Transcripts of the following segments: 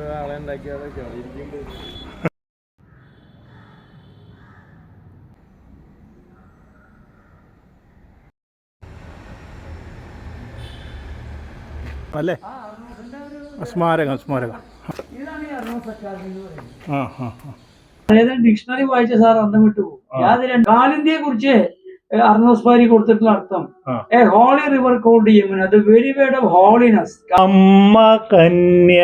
ആളെ ഉണ്ടാക്കിയതൊക്കെയാണ് ഇരിക്കുമ്പോൾ അല്ലേ സ്മാരകം സ്മാരകം ആ ഡിക്ഷണറി വായിച്ച സാർ അന്തം വിട്ടു പോകും യാതൊരു കാലിന്ത്യയെ കുറിച്ച് അർണോസ് പാരി കൊടുത്തിട്ടുള്ള അർത്ഥം. A holy river called Yamuna the very word of holiness അമ്മ കന്യ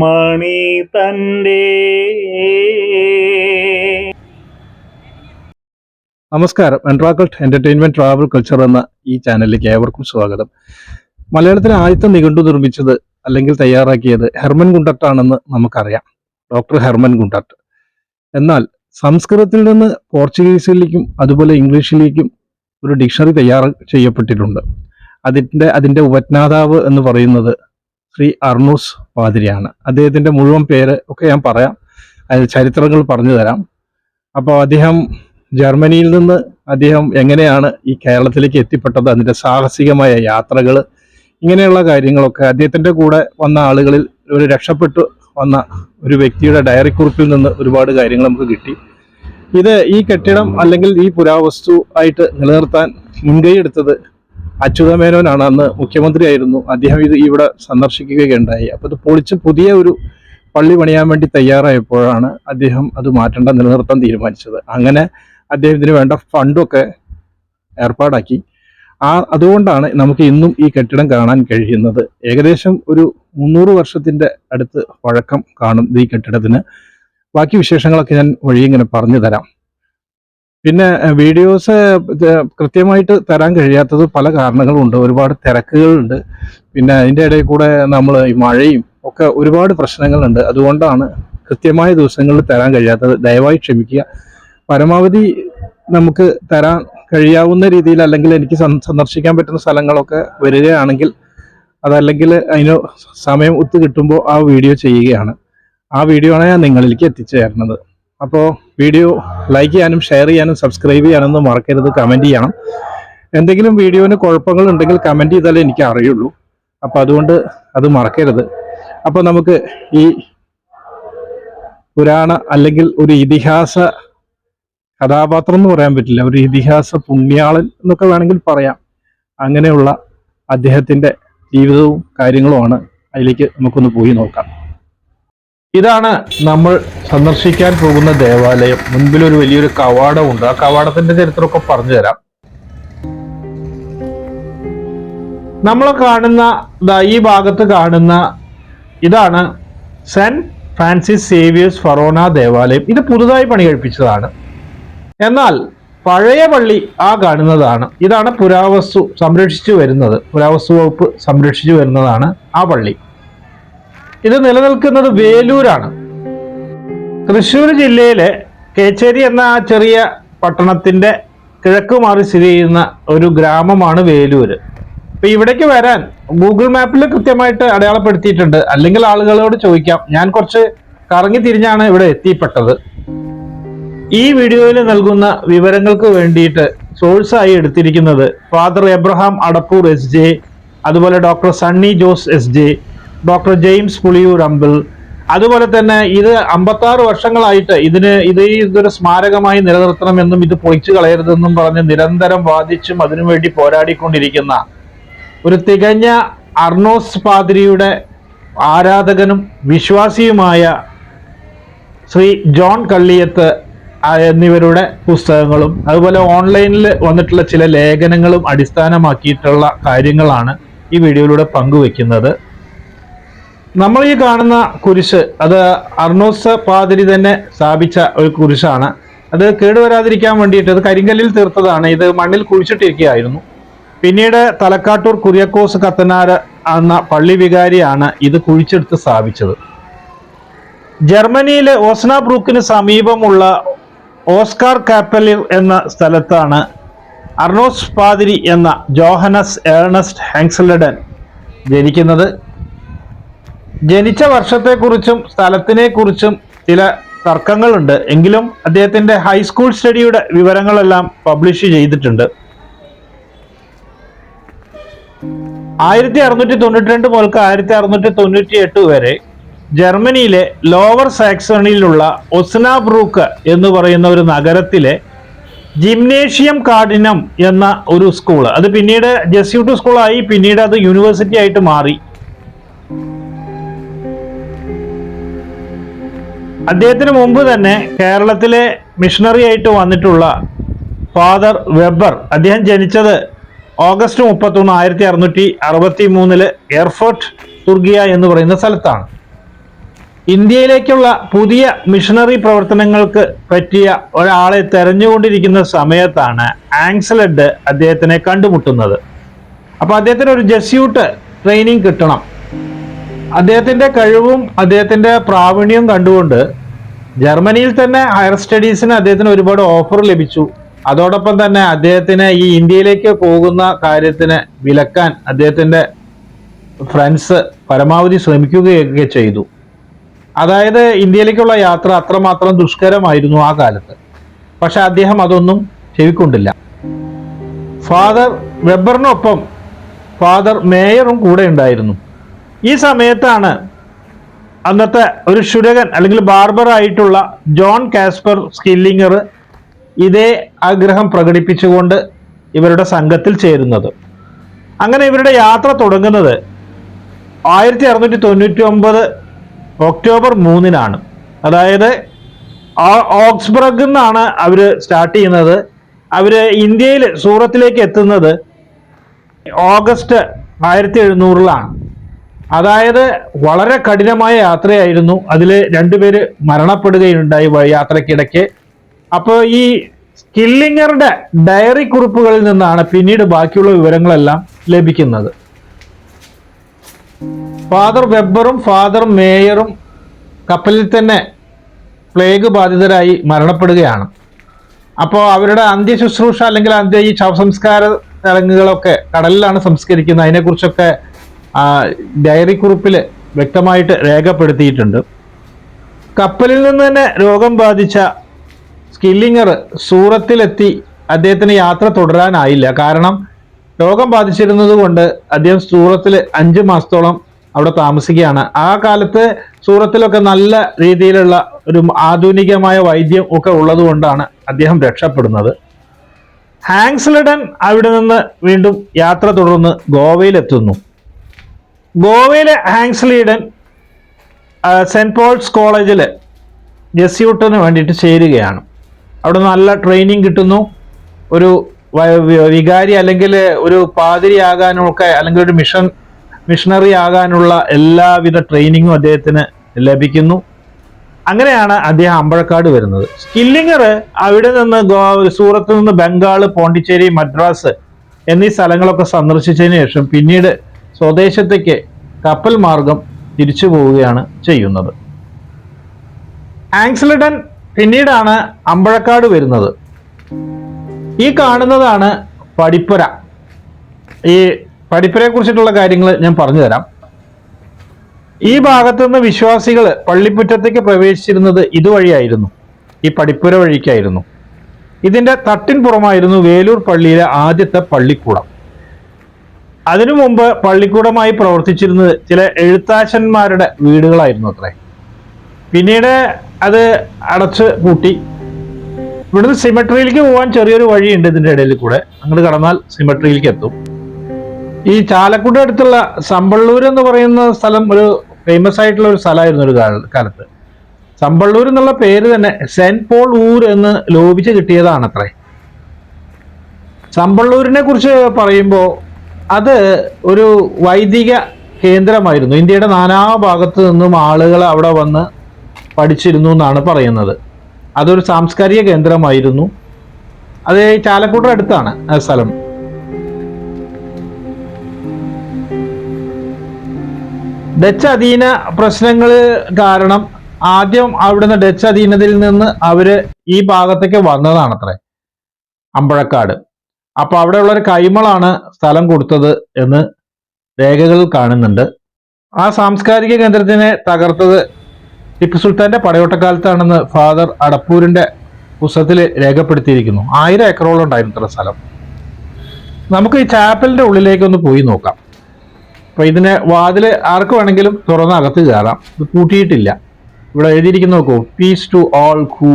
മണി തന്റെ നമസ്കാരം. എൻട്രാക്കൾട്ട് എന്റർടൈൻമെന്റ് ട്രാവൽ കൾച്ചർ എന്ന ഈ ചാനലിലേക്ക് ഏവർക്കും സ്വാഗതം. മലയാളത്തിലെ ആദ്യത്തെ നിഘണ്ടു നിർമ്മിച്ചത് അല്ലെങ്കിൽ തയ്യാറാക്കിയത് ഹെർമൻ ഗുണ്ടട്ടാണെന്ന് നമുക്കറിയാം. Doctor Hermann Gundert. എന്നാൽ സംസ്കൃതത്തിൽ നിന്ന് പോർച്ചുഗീസിലേക്കും അതുപോലെ ഇംഗ്ലീഷിലേക്കും ഒരു ഡിക്ഷണറി തയ്യാർ ചെയ്യപ്പെട്ടിട്ടുണ്ട്. അതിന്റെ അതിന്റെ ഉപജ്ഞാതാവ് എന്ന് പറയുന്നത് ശ്രീ അർണൂസ് പാതിരിയാണ്. അദ്ദേഹത്തിന്റെ മുഴുവൻ പേര് ഒക്കെ ഞാൻ പറയാം. അതിൽ ചരിത്രങ്ങൾ പറഞ്ഞു തരാം. അപ്പോൾ അദ്ദേഹം ജർമ്മനിയിൽ നിന്ന് അദ്ദേഹം എങ്ങനെയാണ് ഈ കേരളത്തിലേക്ക് എത്തിപ്പെട്ടത് അതിന്റെ സാഹസികമായ യാത്രകൾ ഇങ്ങനെയുള്ള കാര്യങ്ങളൊക്കെ അദ്ദേഹത്തിന്റെ കൂടെ വന്ന ആളുകളിൽ ഒരു രക്ഷപ്പെട്ടു വന്ന ഒരു വ്യക്തിയുടെ ഡയറി കുറിപ്പിൽ നിന്ന് ഒരുപാട് കാര്യങ്ങൾ നമുക്ക് കിട്ടി. ഇത് ഈ കെട്ടിടം അല്ലെങ്കിൽ ഈ പുരാവസ്തു ആയിട്ട് നിലനിർത്താൻ മുൻകൈ എടുത്തത് അച്യുതമേനോനാണ്. അന്ന് മുഖ്യമന്ത്രിയായിരുന്നു. അദ്ദേഹം ഇത് ഇവിടെ സന്ദർശിക്കുകയുണ്ടായി. അപ്പോൾ ഇത് പൊളിച്ച് പുതിയ ഒരു പള്ളി പണിയാൻ വേണ്ടി തയ്യാറായപ്പോഴാണ് അദ്ദേഹം അത് മാറ്റേണ്ട നിലനിർത്താൻ തീരുമാനിച്ചത്. അങ്ങനെ അദ്ദേഹത്തിന് വേണ്ട ഫണ്ടൊക്കെ ഏർപ്പാടാക്കി. ആ അതുകൊണ്ടാണ് നമുക്ക് ഇന്നും ഈ കെട്ടിടം കാണാൻ കഴിയുന്നത്. ഏകദേശം ഒരു മുന്നൂറ് വർഷത്തിന്റെ അടുത്ത് പഴക്കം കാണും ഈ കെട്ടിടത്തിന്. ബാക്കി വിശേഷങ്ങളൊക്കെ ഞാൻ വഴി ഇങ്ങനെ പറഞ്ഞു തരാം. പിന്നെ വീഡിയോസ് കൃത്യമായിട്ട് തരാൻ കഴിയാത്തത് പല കാരണങ്ങളുണ്ട് ഒരുപാട് തിരക്കുകളുണ്ട്. പിന്നെ അതിന്റെ ഇടയിൽ കൂടെ നമ്മൾ ഈ മഴയും ഒക്കെ ഒരുപാട് പ്രശ്നങ്ങളുണ്ട്. അതുകൊണ്ടാണ് കൃത്യമായ ദിവസങ്ങളിൽ തരാൻ കഴിയാത്തത്. ദയവായി ക്ഷമിക്കുക. പരമാവധി നമുക്ക് തരാൻ കഴിയാവുന്ന രീതിയിൽ അല്ലെങ്കിൽ എനിക്ക് സന്ദർശിക്കാൻ പറ്റുന്ന സ്ഥലങ്ങളൊക്കെ വരികയാണെങ്കിൽ അതല്ലെങ്കിൽ അതിന് സമയം ഒത്തു കിട്ടുമ്പോൾ ആ വീഡിയോ ചെയ്യുകയാണ്. ആ വീഡിയോ ആണ് ഞാൻ നിങ്ങളിലേക്ക് എത്തിച്ചു തരുന്നത് അപ്പോൾ വീഡിയോ ലൈക്ക് ചെയ്യാനും ഷെയർ ചെയ്യാനും സബ്സ്ക്രൈബ് ചെയ്യാനൊന്നും മറക്കരുത്. കമന്റ് ചെയ്യണം. എന്തെങ്കിലും വീഡിയോന് കുഴപ്പങ്ങൾ ഉണ്ടെങ്കിൽ കമന്റ് ചെയ്താലേ എനിക്ക് അറിയുള്ളൂ. അപ്പോൾ അതുകൊണ്ട് അത് മറക്കരുത്. അപ്പോൾ നമുക്ക് ഈ പുരാണ അല്ലെങ്കിൽ ഒരു ഇതിഹാസ കഥാപാത്രം എന്ന് പറയാൻ പറ്റില്ല. ഒരു ഇതിഹാസ പുണ്യാളൻ എന്നൊക്കെ വേണമെങ്കിൽ പറയാം. അങ്ങനെയുള്ള അദ്ദേഹത്തിന്റെ ജീവിതവും കാര്യങ്ങളുമാണ് അതിലേക്ക് നമുക്കൊന്ന് പോയി നോക്കാം. ഇതാണ് നമ്മൾ സന്ദർശിക്കാൻ പോകുന്ന ദേവാലയം. മുൻപിൽ ഒരു വലിയൊരു കവാടമുണ്ട് ആ കവാടത്തിന്റെ ചരിത്രമൊക്കെ പറഞ്ഞു തരാം നമ്മൾ കാണുന്ന ഈ ഭാഗത്ത് കാണുന്ന ഇതാണ് സെന്റ് ഫ്രാൻസിസ് സേവിയേഴ്സ് ഫറോണ ദേവാലയം. ഇത് പുതുതായി പണി കഴിപ്പിച്ചതാണ് എന്നാൽ പഴയ പള്ളി ആ കാണുന്നതാണ്. ഇതാണ് പുരാവസ്തു സംരക്ഷിച്ചു വരുന്നത്. പുരാവസ്തു വകുപ്പ് സംരക്ഷിച്ചു വരുന്നതാണ് ആ പള്ളി. ഇത് നിലനിൽക്കുന്നത് വേലൂരാണ്. തൃശ്ശൂർ ജില്ലയിലെ കേച്ചേരി എന്ന ആ ചെറിയ പട്ടണത്തിന്റെ കിഴക്ക് മാറി സ്ഥിതി ചെയ്യുന്ന ഒരു ഗ്രാമമാണ് വേലൂര് അപ്പൊ ഇവിടേക്ക് വരാൻ ഗൂഗിൾ മാപ്പിൽ കൃത്യമായിട്ട് അടയാളപ്പെടുത്തിയിട്ടുണ്ട്. അല്ലെങ്കിൽ ആളുകളോട് ചോദിക്കാം. ഞാൻ കുറച്ച് കറങ്ങി തിരിഞ്ഞാണ് ഇവിടെ എത്തിപ്പെട്ടത്. ഈ വീഡിയോയിൽ നൽകുന്ന വിവരങ്ങൾക്ക് വേണ്ടിയിട്ട് സോഴ്സായി എടുത്തിരിക്കുന്നത് father Abraham Adappur S J അതുപോലെ doctor Sunny Jose S J doctor James Puliyur ample അതുപോലെ തന്നെ ഇത് അമ്പത്താറ് വർഷങ്ങളായിട്ട് ഇതിന് ഇത് ഇതൊരു സ്മാരകമായി നിലനിർത്തണമെന്നും ഇത് പൊളിച്ചു കളയരുതെന്നും പറഞ്ഞ് നിരന്തരം വാദിച്ചും അതിനുവേണ്ടി പോരാടിക്കൊണ്ടിരിക്കുന്ന ഒരു തികഞ്ഞ അർണോസ് പാതിരിയുടെ ആരാധകനും വിശ്വാസിയുമായ ശ്രീ ജോൺ കള്ളിയത്ത് എന്നിവരുടെ പുസ്തകങ്ങളും അതുപോലെ ഓൺലൈനിൽ വന്നിട്ടുള്ള ചില ലേഖനങ്ങളും അടിസ്ഥാനമാക്കിയിട്ടുള്ള കാര്യങ്ങളാണ് ഈ വീഡിയോയിലൂടെ പങ്കുവെക്കുന്നത്. നമ്മൾ ഈ കാണുന്ന കുരിശ് അത് അർണോസ് പാതിരി തന്നെ സ്ഥാപിച്ച ഒരു കുരിശാണ്. അത് കേടുവരാതിരിക്കാൻ വേണ്ടിയിട്ട് അത് കരിങ്കല്ലിൽ തീർത്തതാണ്. ഇത് മണ്ണിൽ കുഴിച്ചിട്ടിരിക്കുകയായിരുന്നു. പിന്നീട് തലക്കാട്ടൂർ കുര്യക്കോസ് കത്തനാര് എന്ന പള്ളി വികാരിയാണ് ഇത് കുഴിച്ചെടുത്ത് സ്ഥാപിച്ചത്. ജർമ്മനിയിലെ ഓസ്നാബ്രൂക്കിന് സമീപമുള്ള ഓസ്കാർ കാപ്പലിവ് എന്ന സ്ഥലത്താണ് അർണോസ് പാതിരി എന്ന ജോഹനസ് ഏർണസ്റ്റ് ഹാങ്സലഡൻ ജനിക്കുന്നത്. ജനിച്ച വർഷത്തെക്കുറിച്ചും സ്ഥലത്തിനെക്കുറിച്ചും ചില തർക്കങ്ങളുണ്ട്. എങ്കിലും അദ്ദേഹത്തിന്റെ ഹൈസ്കൂൾ സ്റ്റഡിയുടെ വിവരങ്ങളെല്ലാം പബ്ലിഷ് ചെയ്തിട്ടുണ്ട്. ആയിരത്തി അറുന്നൂറ്റി തൊണ്ണൂറ്റി രണ്ട് മുതൽക്ക് ആയിരത്തി അറുന്നൂറ്റി തൊണ്ണൂറ്റി എട്ട് വരെ ജർമ്മനിയിലെ ലോവർ സാക്സണിയിലുള്ള ഒസ്നാബ്രൂക്ക് എന്ന് പറയുന്ന ഒരു നഗരത്തിലെ ജിംനേഷ്യം കാഠിനം എന്ന ഒരു സ്കൂൾ അത് പിന്നീട് ജസ്യൂട്ട് സ്കൂളായി പിന്നീട് അത് യൂണിവേഴ്സിറ്റി ആയിട്ട് മാറി. അദ്ദേഹത്തിന് മുമ്പ് തന്നെ കേരളത്തിലെ മിഷണറി ആയിട്ട് വന്നിട്ടുള്ള ഫാദർ വെബർ അദ്ദേഹം ജനിച്ചത് ഓഗസ്റ്റ് മുപ്പത്തൊന്ന് ആയിരത്തി അറുന്നൂറ്റി അറുപത്തി മൂന്നിൽ എയർഫോർട്ട് തുർഗിയ എന്ന് പറയുന്ന സ്ഥലത്താണ്. ഇന്ത്യയിലേക്കുള്ള പുതിയ മിഷണറി പ്രവർത്തനങ്ങൾക്ക് പറ്റിയ ഒരാളെ തെരഞ്ഞുകൊണ്ടിരിക്കുന്ന സമയത്താണ് ആങ്സലഡ് അദ്ദേഹത്തിനെ കണ്ടുമുട്ടുന്നത്. അപ്പൊ അദ്ദേഹത്തിന് ഒരു ജസ്യൂട്ട് ട്രെയിനിങ് കിട്ടണം. അദ്ദേഹത്തിന്റെ കഴിവും അദ്ദേഹത്തിന്റെ പ്രാവീണ്യവും കണ്ടുകൊണ്ട് ജർമ്മനിയിൽ തന്നെ ഹയർ സ്റ്റഡീസിന് അദ്ദേഹത്തിന് ഒരുപാട് ഓഫർ ലഭിച്ചു. അതോടൊപ്പം തന്നെ അദ്ദേഹത്തിന് ഈ ഇന്ത്യയിലേക്ക് പോകുന്ന കാര്യത്തിന് വിലക്കാൻ അദ്ദേഹത്തിന്റെ ഫ്രണ്ട്സ് പരമാവധി ശ്രമിക്കുകയൊക്കെ ചെയ്തു. അതായത് ഇന്ത്യയിലേക്കുള്ള യാത്ര അത്രമാത്രം ദുഷ്കരമായിരുന്നു ആ കാലത്ത്. പക്ഷെ അദ്ദേഹം അതൊന്നും ചെവിക്കൊണ്ടില്ല ഫാദർ വെബറിനൊപ്പം ഫാദർ മേയറും കൂടെ ഉണ്ടായിരുന്നു. ഈ സമയത്താണ് അന്നത്തെ ഒരു ശുരകൻ അല്ലെങ്കിൽ ബാർബർ ആയിട്ടുള്ള ജോൺ കാസ്പർ സ്കില്ലിങ്ങർ ഇതേ ആഗ്രഹം പ്രകടിപ്പിച്ചുകൊണ്ട് ഇവരുടെ സംഘത്തിൽ ചേരുന്നത്. അങ്ങനെ ഇവരുടെ യാത്ര തുടങ്ങുന്നത് ആയിരത്തി അറുന്നൂറ്റി തൊണ്ണൂറ്റി ഒമ്പത് ഒക്ടോബർ മൂന്നിനാണ്. അതായത് ഓക്സ്ബർഗ് നിന്നാണ് അവർ സ്റ്റാർട്ട് ചെയ്യുന്നത്. അവർ ഇന്ത്യയിൽ സൂറത്തിലേക്ക് എത്തുന്നത് ഓഗസ്റ്റ് ആയിരത്തി എഴുന്നൂറിലാണ്. അതായത് വളരെ കഠിനമായ യാത്രയായിരുന്നു. അതിൽ രണ്ടുപേര് മരണപ്പെടുകയുണ്ടായി യാത്രക്കിടയ്ക്ക്. അപ്പോൾ ഈ സ്കില്ലിങ്ങറുടെ ഡയറി കുറിപ്പുകളിൽ നിന്നാണ് പിന്നീട് ബാക്കിയുള്ള വിവരങ്ങളെല്ലാം ലഭിക്കുന്നത്. ഫാദർ വെബറും ഫാദർ മേയറും കപ്പലിൽ തന്നെ പ്ലേഗ് ബാധിതരായി മരണപ്പെടുകയാണ്. അപ്പോൾ അവരുടെ അന്ത്യ ശുശ്രൂഷ അല്ലെങ്കിൽ അന്ത്യ ഈ ശവസംസ്കാര ചടങ്ങുകളൊക്കെ കടലിലാണ് സംസ്കരിക്കുന്നത്. അതിനെക്കുറിച്ചൊക്കെ ഡയറി കുറിപ്പിൽ വ്യക്തമായിട്ട് രേഖപ്പെടുത്തിയിട്ടുണ്ട്. കപ്പലിൽ നിന്ന് തന്നെ രോഗം ബാധിച്ച സ്കില്ലിങ്ങർ സൂറത്തിലെത്തി അദ്ദേഹത്തിന് യാത്ര തുടരാനായില്ല. കാരണം രോഗം ബാധിച്ചിരുന്നത് കൊണ്ട് അദ്ദേഹം സൂറത്തിൽ അഞ്ച് മാസത്തോളം അവിടെ താമസിക്കുകയാണ്. ആ കാലത്ത് സൂറത്തിലൊക്കെ നല്ല രീതിയിലുള്ള ഒരു ആധുനികമായ വൈദ്യം ഒക്കെ ഉള്ളതുകൊണ്ടാണ് അദ്ദേഹം രക്ഷപ്പെടുന്നത്. ഹാങ്സ്ലിഡൻ അവിടെ നിന്ന് വീണ്ടും യാത്ര തുടർന്ന് ഗോവയിലെത്തുന്നു. ഗോവയിലെ ഹാങ്സ്ലീഡൻ സെന്റ് പോൾസ് കോളേജിൽ ജെസ്യൂട്ടിന് വേണ്ടിയിട്ട് ചേരുകയാണ്. അവിടെ നല്ല ട്രെയിനിങ് കിട്ടുന്നു. ഒരു വികാരി അല്ലെങ്കിൽ ഒരു പാതിരിയാകാനൊക്കെ അല്ലെങ്കിൽ ഒരു മിഷൻ മിഷണറി ആകാനുള്ള എല്ലാവിധ ട്രെയിനിങ്ങും അദ്ദേഹത്തിന് ലഭിക്കുന്നു. അങ്ങനെയാണ് അദ്ദേഹം അമ്പഴക്കാട് വരുന്നത്. സ്കില്ലിങ്ങർ അവിടെ നിന്ന് സൂറത്ത് നിന്ന് ബംഗാൾ പോണ്ടിച്ചേരി മദ്രാസ് എന്നീ സ്ഥലങ്ങളൊക്കെ സന്ദർശിച്ചതിന് ശേഷം പിന്നീട് സ്വദേശത്തേക്ക് കപ്പൽ മാർഗം തിരിച്ചു പോവുകയാണ് ചെയ്യുന്നത്. ആങ്സ്ലിഡൻ പിന്നീടാണ് അമ്പഴക്കാട് വരുന്നത്. ഈ കാണുന്നതാണ് പടിപ്പുര. ഈ പടിപ്പുരയെ കുറിച്ചിട്ടുള്ള കാര്യങ്ങൾ ഞാൻ പറഞ്ഞു തരാം ഈ ഭാഗത്തു നിന്ന് വിശ്വാസികൾ പള്ളിപ്പുറ്റത്തേക്ക് പ്രവേശിച്ചിരുന്നത് ഇതുവഴിയായിരുന്നു. ഈ പഠിപ്പുര വഴിക്കായിരുന്നു. ഇതിന്റെ തട്ടിൻപുറമായിരുന്നു വേലൂർ പള്ളിയിലെ ആദ്യത്തെ പള്ളിക്കൂടം. അതിനു മുമ്പ് പള്ളിക്കൂടമായി പ്രവർത്തിച്ചിരുന്നത് ചില എഴുത്താശന്മാരുടെ വീടുകളായിരുന്നു അത്രേ. പിന്നീട് അത് അടച്ച് പൂട്ടി. ഇവിടുന്ന് സിമെട്രിയിലേക്ക് പോകാൻ ചെറിയൊരു വഴിയുണ്ട് ഇതിന്റെ ഇടയിൽ കൂടെ. അങ്ങോട്ട് കടന്നാൽ സിമെട്രിയിലേക്ക് എത്തും. ഈ ചാലക്കുടി അടുത്തുള്ള സമ്പള്ളൂർ എന്ന് പറയുന്ന സ്ഥലം ഒരു ഫേമസ് ആയിട്ടുള്ള ഒരു സ്ഥലമായിരുന്നു ഒരു കാല- കാലത്ത്. സമ്പള്ളൂർ എന്നുള്ള പേര് തന്നെ സെന്റ് പോൾ ഊർ എന്ന് ലോപിച്ച് കിട്ടിയതാണ് അത്രേ സമ്പള്ളൂരിനെ കുറിച്ച് പറയുമ്പോൾ അത് ഒരു വൈദിക കേന്ദ്രമായിരുന്നു. ഇന്ത്യയുടെ നാനാ ഭാഗത്തു നിന്നും ആളുകൾ അവിടെ വന്ന് പഠിച്ചിരുന്നു എന്നാണ് പറയുന്നത്. അതൊരു സാംസ്കാരിക കേന്ദ്രമായിരുന്നു. അത് ചാലക്കൂട്ടടുത്താണ് ആ സ്ഥലം. ഡച്ച് അധീന പ്രശ്നങ്ങൾ കാരണം ആദ്യം അവിടുന്ന് ഡച്ച് അധീനതയിൽ നിന്ന് അവർ ഈ ഭാഗത്തേക്ക് വന്നതാണത്രേ. അമ്പഴക്കാട്. അപ്പൊ അവിടെയുള്ള ഒരു കൈമളാണ് സ്ഥലം കൊടുത്തത് എന്ന് രേഖകളിൽ കാണുന്നുണ്ട്. ആ സാംസ്കാരിക കേന്ദ്രത്തിനെ തകർത്തത് ടിപ്പു സുൽത്താന്റെ പടയോട്ടക്കാലത്താണെന്ന് ഫാദർ അടപ്പൂരിന്റെ പുസ്തകത്തിൽ രേഖപ്പെടുത്തിയിരിക്കുന്നു. ആയിരം ഏക്കറോളം ഉണ്ടായിരുന്നു സ്ഥലം. നമുക്ക് ഈ ചാപ്പലിന്റെ ഉള്ളിലേക്ക് ഒന്ന് പോയി നോക്കാം. അപ്പൊ ഇതിന് വാതിൽ ആർക്ക് വേണമെങ്കിലും തുറന്ന് അകത്ത് കയറാം. ഇത് പൂട്ടിയിട്ടില്ല. ഇവിടെ എഴുതിയിരിക്കുന്ന നോക്കൂ peace to all who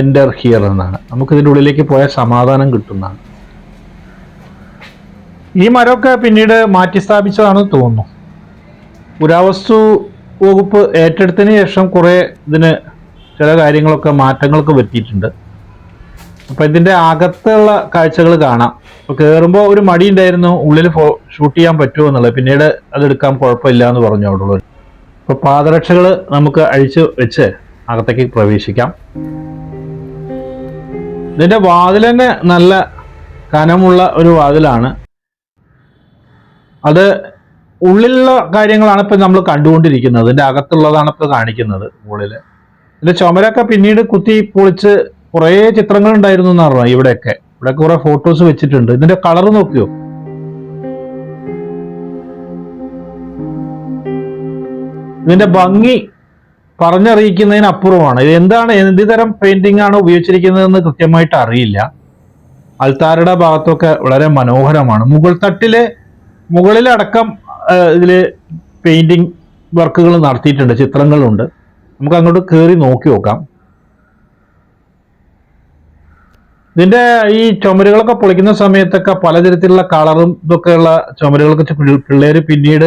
enter here എന്നാണ്. നമുക്ക് ഇതിന്റെ ഉള്ളിലേക്ക് പോയാൽ സമാധാനം കിട്ടുന്നതാണ്. ഈ മരമൊക്കെ പിന്നീട് മാറ്റി സ്ഥാപിച്ചതാണെന്ന് തോന്നുന്നു. പുരാവസ്തു വകുപ്പ് ഏറ്റെടുത്തതിന് ശേഷം കുറേ ഇതിന് ചില കാര്യങ്ങളൊക്കെ മാറ്റങ്ങളൊക്കെ വരുത്തിയിട്ടുണ്ട്. അപ്പൊ ഇതിന്റെ അകത്തുള്ള കാഴ്ചകൾ കാണാം. അപ്പൊ കയറുമ്പോൾ ഒരു മടി ഉണ്ടായിരുന്നു ഉള്ളിൽ ഷൂട്ട് ചെയ്യാൻ പറ്റുമോ എന്നുള്ളത്. പിന്നീട് അതെടുക്കാൻ കുഴപ്പമില്ല എന്ന് പറഞ്ഞു അപ്പൊ പാദരക്ഷകൾ നമുക്ക് അഴിച്ചു വെച്ച് അകത്തേക്ക് പ്രവേശിക്കാം. ഇതിന്റെ വാതിൽ തന്നെ നല്ല കനമുള്ള ഒരു വാതിലാണ്. അത് ഉള്ളിലുള്ള കാര്യങ്ങളാണ് ഇപ്പൊ നമ്മൾ കണ്ടുകൊണ്ടിരിക്കുന്നത്. ഇതിന്റെ അകത്തുള്ളതാണ് ഇപ്പൊ കാണിക്കുന്നത് മുകളിൽ. ഇതിന്റെ ചുമരൊക്കെ പിന്നീട് കുത്തി പൊളിച്ച് കുറേ ചിത്രങ്ങൾ ഉണ്ടായിരുന്നു എന്ന് പറഞ്ഞു ഇവിടെയൊക്കെ. ഇവിടെ കുറെ ഫോട്ടോസ് വെച്ചിട്ടുണ്ട്. ഇതിന്റെ കളർ നോക്കിയോ? ഇതിന്റെ ഭംഗി പറഞ്ഞറിയിക്കുന്നതിന് അപ്പുറമാണ്. ഇത് എന്താണ്? എന്ത് തരം പെയിന്റിംഗ് ആണ് ഉപയോഗിച്ചിരിക്കുന്നതെന്ന് കൃത്യമായിട്ട് അറിയില്ല. അൽത്താരയുടെ ഭാഗത്തൊക്കെ വളരെ മനോഹരമാണ്. മുകൾ തട്ടിലെ മുകളിലടക്കം ഇതിൽ പെയിന്റിംഗ് വർക്കുകൾ നടത്തിയിട്ടുണ്ട് ചിത്രങ്ങളുണ്ട്. നമുക്ക് അങ്ങോട്ട് കയറി നോക്കി നോക്കാം. ഇതിന്റെ ഈ ചുമരുകളൊക്കെ പൊളിക്കുന്ന സമയത്തൊക്കെ പലതരത്തിലുള്ള കളറും ഇതൊക്കെയുള്ള ചുമരുകളൊക്കെ പിള്ളേർ പിന്നീട്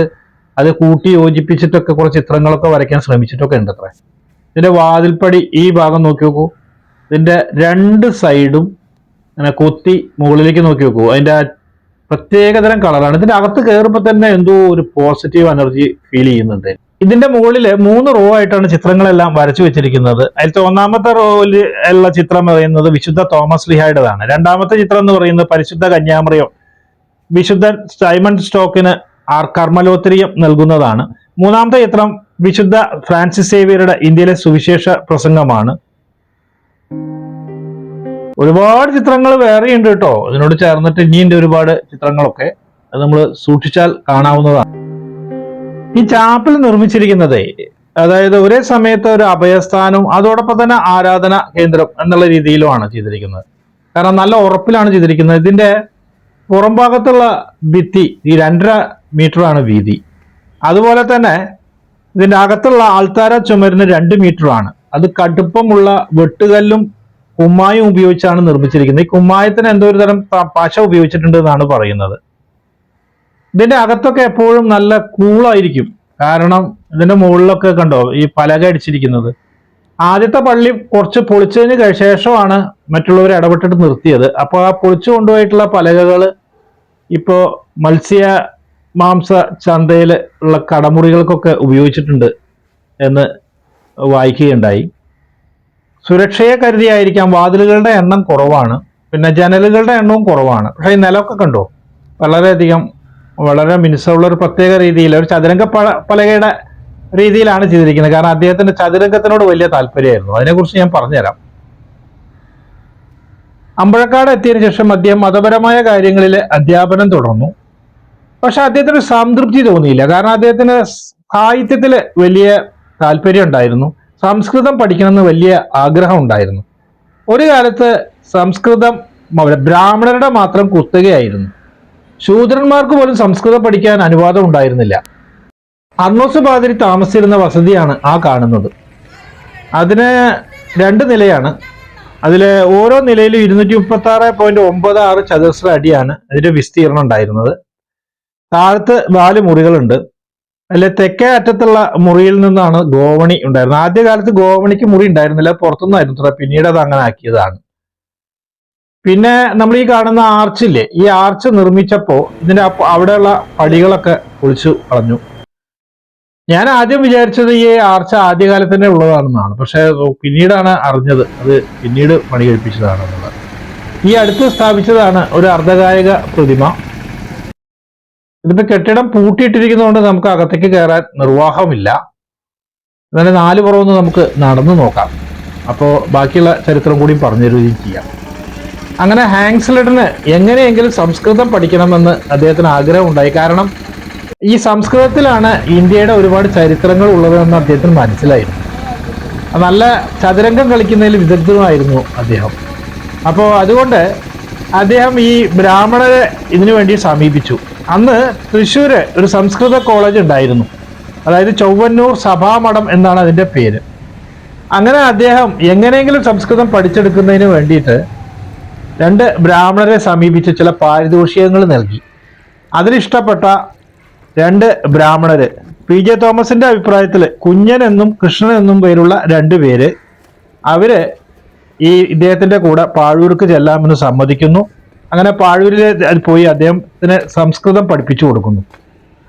അത് കൂട്ടി യോജിപ്പിച്ചിട്ടൊക്കെ കുറച്ച് ചിത്രങ്ങളൊക്കെ വരയ്ക്കാൻ ശ്രമിച്ചിട്ടൊക്കെ ഉണ്ട് അത്ര ഇതിന്റെ വാതിൽപ്പടി ഈ ഭാഗം നോക്കി നോക്കൂ. ഇതിന്റെ രണ്ട് സൈഡും അങ്ങനെ കൊത്തി മുകളിലേക്ക് നോക്കി നോക്കൂ. അതിന്റെ പ്രത്യേകതരം കളറാണ്. ഇതിന്റെ അകത്ത് കയറുമ്പോൾ തന്നെ എന്തോ ഒരു പോസിറ്റീവ് എനർജി ഫീൽ ചെയ്യുന്നുണ്ട്. ഇതിന്റെ മുകളിൽ മൂന്ന് റോ ആയിട്ടാണ് ചിത്രങ്ങളെല്ലാം വരച്ചു വെച്ചിരിക്കുന്നത്. അതിലത്തെ ഒന്നാമത്തെ റോയിൽ ഉള്ള ചിത്രം പറയുന്നത് വിശുദ്ധ തോമസ് ലിഹായുടേതാണ്. രണ്ടാമത്തെ ചിത്രം എന്ന് പറയുന്നത് പരിശുദ്ധ കന്യാമറിയോ. വിശുദ്ധൻ സൈമൺ സ്റ്റോക്കിന് ആർ കർമ്മലോത്രിയം നൽകുന്നതാണ്. മൂന്നാമത്തെ ചിത്രം വിശുദ്ധ ഫ്രാൻസിസ് സേവിയറുടെ ഇന്ത്യയിലെ സുവിശേഷ പ്രസംഗമാണ്. ഒരുപാട് ചിത്രങ്ങൾ വേറെയുണ്ട് കേട്ടോ. ഇതിനോട് ചേർന്നിട്ട് ഇനിയുണ്ട് ഒരുപാട് ചിത്രങ്ങളൊക്കെ. അത് നമ്മൾ സൂക്ഷിച്ചാൽ കാണാവുന്നതാണ്. ഈ ചാപ്പൽ നിർമ്മിച്ചിരിക്കുന്നത് അതായത് ഒരേ സമയത്ത് ഒരു അഭയസ്ഥാനവും അതോടൊപ്പം തന്നെ ആരാധന കേന്ദ്രം എന്നുള്ള രീതിയിലുമാണ് ചെയ്തിരിക്കുന്നത്. കാരണം നല്ല ഉറപ്പിലാണ് ചെയ്തിരിക്കുന്നത്. ഇതിന്റെ പുറംഭാഗത്തുള്ള ഭിത്തി ഈ രണ്ടര മീറ്ററാണ് വീതി. അതുപോലെ തന്നെ ഇതിന്റെ അകത്തുള്ള ആൾത്താര ചുമരിന് രണ്ട് മീറ്ററാണ്. അത് കടുപ്പമുള്ള വെട്ടുകല്ലും കുമ്മായും ഉപയോഗിച്ചാണ് നിർമ്മിച്ചിരിക്കുന്നത്. ഈ കുമ്മായത്തിന് എന്തോ ഒരു തരം പശ ഉപയോഗിച്ചിട്ടുണ്ട് എന്നാണ് പറയുന്നത്. ഇതിന്റെ അകത്തൊക്കെ എപ്പോഴും നല്ല കൂളായിരിക്കും. കാരണം ഇതിന്റെ മുകളിലൊക്കെ കണ്ടോ ഈ പലക അടിച്ചിരിക്കുന്നത്. ആദ്യത്തെ പള്ളി കുറച്ച് പൊളിച്ചതിന് ശേഷമാണ് മറ്റുള്ളവർ ഇടപെട്ടിട്ട് നിർത്തിയത്. അപ്പോൾ ആ പൊളിച്ചു കൊണ്ടുപോയിട്ടുള്ള പലകകൾ ഇപ്പോ മത്സ്യ മാംസ ചന്തയിൽ ഉള്ള കടമുറികൾക്കൊക്കെ ഉപയോഗിച്ചിട്ടുണ്ട് എന്ന് വായിക്കുകയുണ്ടായി. സുരക്ഷയെ കരുതിയായിരിക്കാം. വാതിലുകളുടെ എണ്ണം കുറവാണ്. പിന്നെ ജനലുകളുടെ എണ്ണവും കുറവാണ്. പക്ഷേ ഈ നിലമൊക്കെ കണ്ടോ വളരെയധികം വളരെ മിനുസമുള്ള ഒരു പ്രത്യേക രീതിയിൽ ഒരു ചതുരംഗ പലകയുടെ രീതിയിലാണ് ചെയ്തിരിക്കുന്നത്. കാരണം അദ്ദേഹത്തിന്റെ ചതുരംഗത്തിനോട് വലിയ താല്പര്യമായിരുന്നു. അതിനെക്കുറിച്ച് ഞാൻ പറഞ്ഞുതരാം. അമ്പഴക്കാട് എത്തിയതിനു ശേഷം അദ്ദേഹം മതപരമായ കാര്യങ്ങളിൽ അധ്യാപനം തുടർന്നു. പക്ഷെ അദ്ദേഹത്തിന് സംതൃപ്തി തോന്നിയില്ല. കാരണം അദ്ദേഹത്തിന് സാഹിത്യത്തിൽ വലിയ താല്പര്യം ഉണ്ടായിരുന്നു. സംസ്കൃതം പഠിക്കണമെന്ന് വലിയ ആഗ്രഹം ഉണ്ടായിരുന്നു. ഒരു കാലത്ത് സംസ്കൃതം ബ്രാഹ്മണരുടെ മാത്രം കുത്തകയായിരുന്നു. ശൂദ്രന്മാർക്ക് പോലും സംസ്കൃതം പഠിക്കാൻ അനുവാദം ഉണ്ടായിരുന്നില്ല. അർണോസ് പാതിരി താമസിച്ചിരുന്ന വസതിയാണ് ആ കാണുന്നത്. അതിന് രണ്ട് നിലയാണ്. അതിൽ ഓരോ നിലയിലും ഇരുന്നൂറ്റി മുപ്പത്തി ആറ് പോയിന്റ് ഒമ്പത് ആറ് ചതുരശ്ര അടിയാണ് അതിന്റെ വിസ്തീർണം ഉണ്ടായിരുന്നത്. താഴത്ത് നാല് മുറികളുണ്ട്. അതിലെ തെക്കേ അറ്റത്തുള്ള മുറിയിൽ നിന്നാണ് ഗോവണി ഉണ്ടായിരുന്നത്. ആദ്യകാലത്ത് ഗോവണിക്ക് മുറി ഉണ്ടായിരുന്നില്ല. പുറത്തുനിന്നായിരുന്നു. പിന്നീട് അത് അങ്ങനെ ആക്കിയതാണ്. പിന്നെ നമ്മൾ ഈ കാണുന്ന ആർച്ചില്ലേ ഈ ആർച്ച് നിർമ്മിച്ചപ്പോ ഇതിന്റെ അവിടെയുള്ള പടികളൊക്കെ പൊളിച്ചു കളഞ്ഞു. ഞാൻ ആദ്യം വിചാരിച്ചത് ഈ ആർച്ച് ആദ്യകാലത്ത് തന്നെ ഉള്ളതാണെന്നാണ് പക്ഷെ പിന്നീടാണ് അറിഞ്ഞത് അത് പിന്നീട് പണി കഴിപ്പിച്ചതാണെന്നുള്ളത്. ഈ അടുത്ത് സ്ഥാപിച്ചതാണ് ഒരു അർദ്ധകായക പ്രതിമ. ഇതിപ്പോ കെട്ടിടം പൂട്ടിയിട്ടിരിക്കുന്നതുകൊണ്ട് നമുക്ക് അകത്തേക്ക് കയറാൻ നിർവാഹമില്ല. എന്നാലും നാല് പുറമൊന്ന് നമുക്ക് നടന്നു നോക്കാം. അപ്പോൾ ബാക്കിയുള്ള ചരിത്രം കൂടി പറഞ്ഞു തരുകയും ചെയ്യാം. അങ്ങനെ ഹാങ്സ്ലെഡിന് എങ്ങനെയെങ്കിലും സംസ്കൃതം പഠിക്കണമെന്ന് അദ്ദേഹത്തിന് ആഗ്രഹം ഉണ്ടായി കാരണം ഈ സംസ്കൃതത്തിലാണ് ഇന്ത്യയുടെ ഒരുപാട് ചരിത്രങ്ങൾ ഉള്ളതെന്ന് അദ്ദേഹത്തിന് മനസ്സിലായിരുന്നു നല്ല ചതുരംഗം കളിക്കുന്നതിൽ വിദഗ്ധമായിരുന്നു അദ്ദേഹം. അപ്പോൾ അതുകൊണ്ട് അദ്ദേഹം ഈ ബ്രാഹ്മണരെ ഇതിനു വേണ്ടി സമീപിച്ചു. അന്ന് തൃശ്ശൂര് ഒരു സംസ്കൃത കോളേജ് ഉണ്ടായിരുന്നു. അതായത് ചൊവ്വന്നൂർ സഭാമഠം എന്നാണ് അതിന്റെ പേര്. അങ്ങനെ അദ്ദേഹം എങ്ങനെയെങ്കിലും സംസ്കൃതം പഠിച്ചെടുക്കുന്നതിന് വേണ്ടിയിട്ട് രണ്ട് ബ്രാഹ്മണരെ സമീപിച്ച് ചില പാരിതോഷികങ്ങൾ നൽകി. അതിലിഷ്ടപ്പെട്ട രണ്ട് ബ്രാഹ്മണര് പി ജെ തോമസിന്റെ അഭിപ്രായത്തിൽ കുഞ്ഞൻ എന്നും കൃഷ്ണൻ എന്നും പേരുള്ള രണ്ട് പേര് അവർ ഈ ഇദ്ദേഹത്തിന്റെ കൂടെ പാഴൂർക്ക് ചെല്ലാമെന്ന് സമ്മതിക്കുന്നു. അങ്ങനെ പാഴൂരിൽ പോയി അദ്ദേഹത്തിന് സംസ്കൃതം പഠിപ്പിച്ചു കൊടുക്കുന്നു.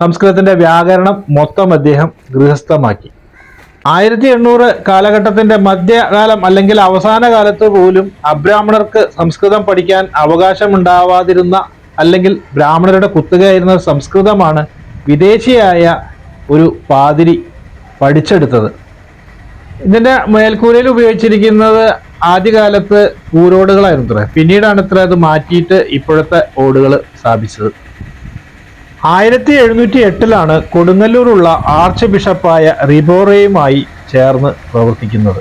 സംസ്കൃതത്തിന്റെ വ്യാകരണം മൊത്തം അദ്ദേഹം ഗൃഹസ്ഥമാക്കി. ആയിരത്തി എണ്ണൂറ് കാലഘട്ടത്തിന്റെ മധ്യകാലം അല്ലെങ്കിൽ അവസാന കാലത്ത് പോലും അബ്രാഹ്മണർക്ക് സംസ്കൃതം പഠിക്കാൻ അവകാശമുണ്ടാവാതിരുന്ന അല്ലെങ്കിൽ ബ്രാഹ്മണരുടെ കുത്തുകയായിരുന്ന സംസ്കൃതമാണ് വിദേശിയായ ഒരു പാതിരി പഠിച്ചെടുത്തത്. ഇതിന്റെ മേൽക്കൂരയിൽ ഉപയോഗിച്ചിരിക്കുന്നത് ആദ്യകാലത്ത് ഊരോടുകളായിരുന്നു പിന്നീടാണ് ഇത്ര അത് മാറ്റിയിട്ട് ഇപ്പോഴത്തെ ഓടുകൾ സ്ഥാപിച്ചത്. ആയിരത്തി എഴുന്നൂറ്റി എട്ടിലാണ് കൊടുങ്ങല്ലൂരുള്ള ആർച്ച് ബിഷപ്പായ റിബോറയുമായി ചേർന്ന് പ്രവർത്തിക്കുന്നത്.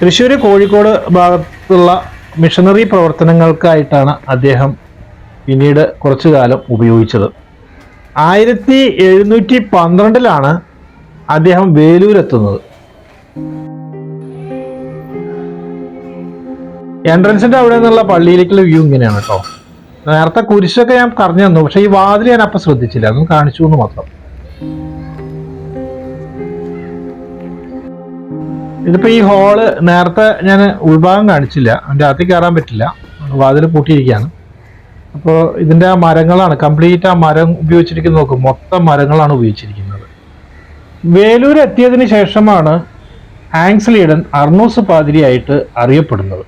തൃശ്ശൂർ കോഴിക്കോട് ഭാഗത്തുള്ള മിഷണറി പ്രവർത്തനങ്ങൾക്കായിട്ടാണ് അദ്ദേഹം പിന്നീട് കുറച്ചു കാലം ഉപയോഗിച്ചത്. ആയിരത്തി എഴുന്നൂറ്റി പന്ത്രണ്ടിലാണ് അദ്ദേഹം വേലൂരെത്തുന്നത്. എൻട്രൻസിന്റെ അവിടെ നിന്നുള്ള പള്ളിയിലേക്കുള്ള വ്യൂ ഇങ്ങനെയാണ് കേട്ടോ. നേരത്തെ കുരിശൊക്കെ ഞാൻ പറഞ്ഞു തന്നു പക്ഷെ ഈ വാതിൽ ഞാൻ അപ്പം ശ്രദ്ധിച്ചില്ല. അതൊന്നും കാണിച്ചു എന്ന് മാത്രം. ഇതിപ്പോ ഈ ഹോൾ നേരത്തെ ഞാൻ ഉൾഭാഗം കാണിച്ചില്ല. അതിന്റെ അകത്തേക്ക് കയറാൻ പറ്റില്ല. വാതിൽ പൂട്ടിയിരിക്കുകയാണ്. അപ്പോൾ ഇതിന്റെ ആ മരങ്ങളാണ് കംപ്ലീറ്റ് ആ മരം ഉപയോഗിച്ചിരിക്കുന്നത് നോക്കും. മൊത്തം മരങ്ങളാണ് ഉപയോഗിച്ചിരിക്കുന്നത്. വേലൂർ എത്തിയതിന് ശേഷമാണ് ആങ്സ്ലീഡൻ അർണൂസ് പാതിരിയായിട്ട് അറിയപ്പെടുന്നത്.